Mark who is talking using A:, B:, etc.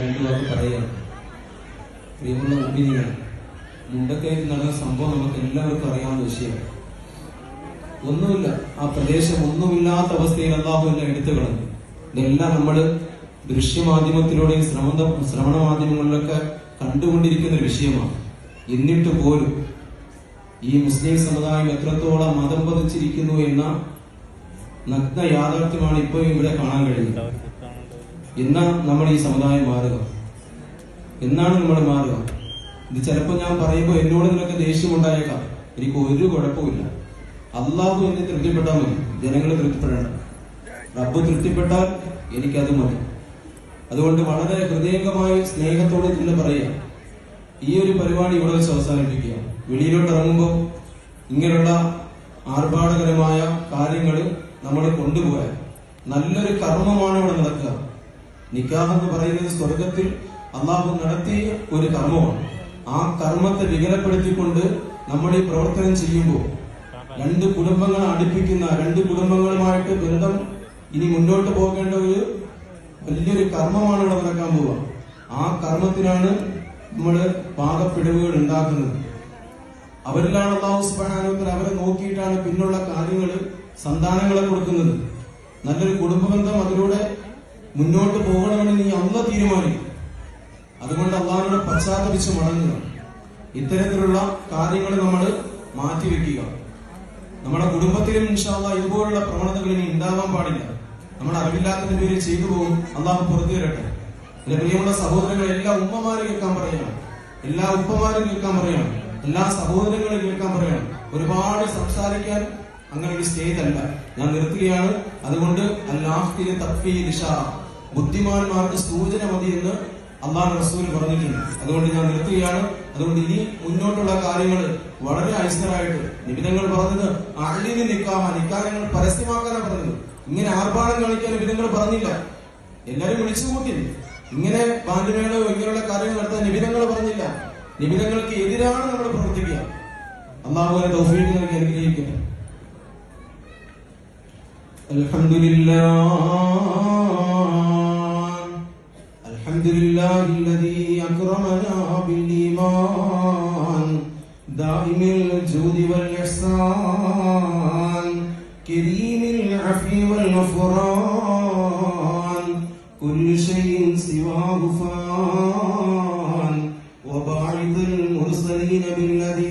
A: പറയുകയാണ് പ്രിയമുള്ള മുമ്പിനികൾ നടന്ന സംഭവം നമുക്ക് എല്ലാവർക്കും അറിയാവുന്ന വിഷയമാണ്. ഒന്നുമില്ല. ആ പ്രദേശം ഒന്നുമില്ലാത്ത അവസ്ഥയിൽ അള്ളാഹു എന്നെ എടുത്തു കളഞ്ഞു. ഇതെല്ലാം നമ്മൾ ദൃശ്യമാധ്യമത്തിലൂടെയും ശ്രമണ ശ്രവണ മാധ്യമങ്ങളിലൊക്കെ കണ്ടുകൊണ്ടിരിക്കുന്ന ഒരു വിഷയമാണ്. എന്നിട്ട് പോലും ഈ മുസ്ലിം സമുദായം എത്രത്തോളം മതം പതിച്ചിരിക്കുന്നു എന്ന നഗ്ന യാഥാർത്ഥ്യമാണ് ഇപ്പോൾ ഇവിടെ കാണാൻ കഴിയുന്നത്. എന്നാ നമ്മൾ ഈ സമുദായം മാറുക? എന്നാണ് നമ്മൾ മാറുക? ഇത് ചിലപ്പോൾ ഞാൻ പറയുമ്പോൾ എന്നോട് നിനക്ക് ദേഷ്യം ഉണ്ടായേക്കാം എനിക്ക് ഒരു കുഴപ്പമില്ല അള്ളാഹു എന്നെ തൃപ്തിപ്പെട്ടാൽ മതി. ജനങ്ങൾ തൃപ്തിപ്പെടേണ്ട. റബ്ബ് തൃപ്തിപ്പെട്ടാൽ എനിക്കത് മതി. അതുകൊണ്ട് വളരെ ഹൃദയംഗമായ സ്നേഹത്തോടെ തന്നെ പറയുക. ഈ ഒരു പരിപാടി ഇവിടെ വെച്ച് അവസാനിപ്പിക്കുക. വെളിയിലോട്ട് ഇറങ്ങുമ്പോൾ ഇങ്ങനെയുള്ള ആർഭാടകരമായ കാര്യങ്ങൾ നമ്മൾ കൊണ്ടുപോയാൽ നല്ലൊരു കർമ്മമാണ് ഇവിടെ നടക്കുക. നിക്കാഹ് എന്ന് പറയുന്നത് സ്വർഗത്തിൽ അള്ളാഹു നടത്തിയ ഒരു കർമ്മമാണ്. ആ കർമ്മത്തെ വികലപ്പെടുത്തിക്കൊണ്ട് നമ്മൾ ഈ പ്രവർത്തനം ചെയ്യുമ്പോൾ രണ്ട് കുടുംബങ്ങളെ അടുപ്പിക്കുന്ന രണ്ട് കുടുംബങ്ങളുമായിട്ട് ബന്ധം ഇനി മുന്നോട്ട് പോകേണ്ട ഒരു വലിയൊരു കർമ്മമാണ് ഇവിടെ നടക്കാൻ പോവുക. ആ കർമ്മത്തിനാണ് നമ്മൾ പാകപ്പിടിവുകൾ ഉണ്ടാക്കുന്നത്. അവരിലാണ് അള്ളാഹു സുബാനുത്തർ അവരെ നോക്കിയിട്ടാണ് പിന്നുള്ള കാര്യങ്ങൾ സന്താനങ്ങളെ കൊടുക്കുന്നത്. നല്ലൊരു കുടുംബബന്ധം അതിലൂടെ മുന്നോട്ട് പോകണമെന്ന് നീ അന്ന് തീരുമാനിക്കും അതുകൊണ്ട് അള്ളാഹിനോട് പശ്ചാത്തപിച്ച് മടങ്ങുക. ഇത്തരത്തിലുള്ള കാര്യങ്ങൾ നമ്മൾ മാറ്റിവെക്കുക നമ്മുടെ കുടുംബത്തിലും ഇൻഷാല്ല ഇതുപോലുള്ള പ്രവണതകൾ ഇനി ഉണ്ടാവാൻ പാടില്ല. നമ്മൾ അറിവില്ലാത്തതിന്റെ പേര് ചെയ്തു പോകും. അള്ളാഹു പുറത്തു തരട്ടെ എന്റെ പ്രിയമുള്ള സഹോദരങ്ങൾ എല്ലാ ഉമ്മമാരും കേൾക്കാൻ പറയണം. എല്ലാ ഉപ്പമാരും കേൾക്കാൻ പറയണം. എല്ലാ സഹോദരങ്ങളും കേൾക്കാൻ പറയണം. ഒരുപാട് സംസാരിക്കാൻ അങ്ങനെ ഒരു സ്റ്റേജ് അല്ല. ഞാൻ നിർത്തുകയാണ്. അതുകൊണ്ട് അല്ലാഹ്തിലെ തഫ്വീ ദിശ ബുദ്ധിമാന്മാർക്ക് സൂചന മതി എന്ന് അള്ളാഹ് റസൂൽ പറഞ്ഞിട്ടുണ്ട്. അതുകൊണ്ട് ഞാൻ നിർത്തുകയാണ്. അതുകൊണ്ട് ഇനി മുന്നോട്ടുള്ള കാര്യങ്ങൾ വളരെ അയസ്തരായിട്ട് നിബിധങ്ങൾ പറഞ്ഞത് അള്ളിന് നിക്കാമ നിക്കാരങ്ങൾ പരസ്യമാക്കാനാണ് പറഞ്ഞത്. ഇങ്ങനെ ആർഭാടം കാണിക്കാൻ നിബിധങ്ങൾ പറഞ്ഞില്ല. എല്ലാരും വിളിച്ചു കൂട്ടി. ഇങ്ങനെ ബാൻഡുമേളോ ഇങ്ങനെയുള്ള കാര്യങ്ങൾ നടത്താൻ നിബിധങ്ങൾ പറഞ്ഞില്ല. നിബിധങ്ങൾക്ക് എതിരാണ് നമ്മൾ പ്രവർത്തിക്കുക. അള്ളാഹു തൗഫീഖ് നൽകി അനുഗ്രഹിക്കട്ടെ. الحمد لله. الحمد لله الذي أكرمنا بالإيمان. دائم الجود والإحسان. كريم العفو والغفران. كل شيء سواه فان. وباعث المرسلين بالذي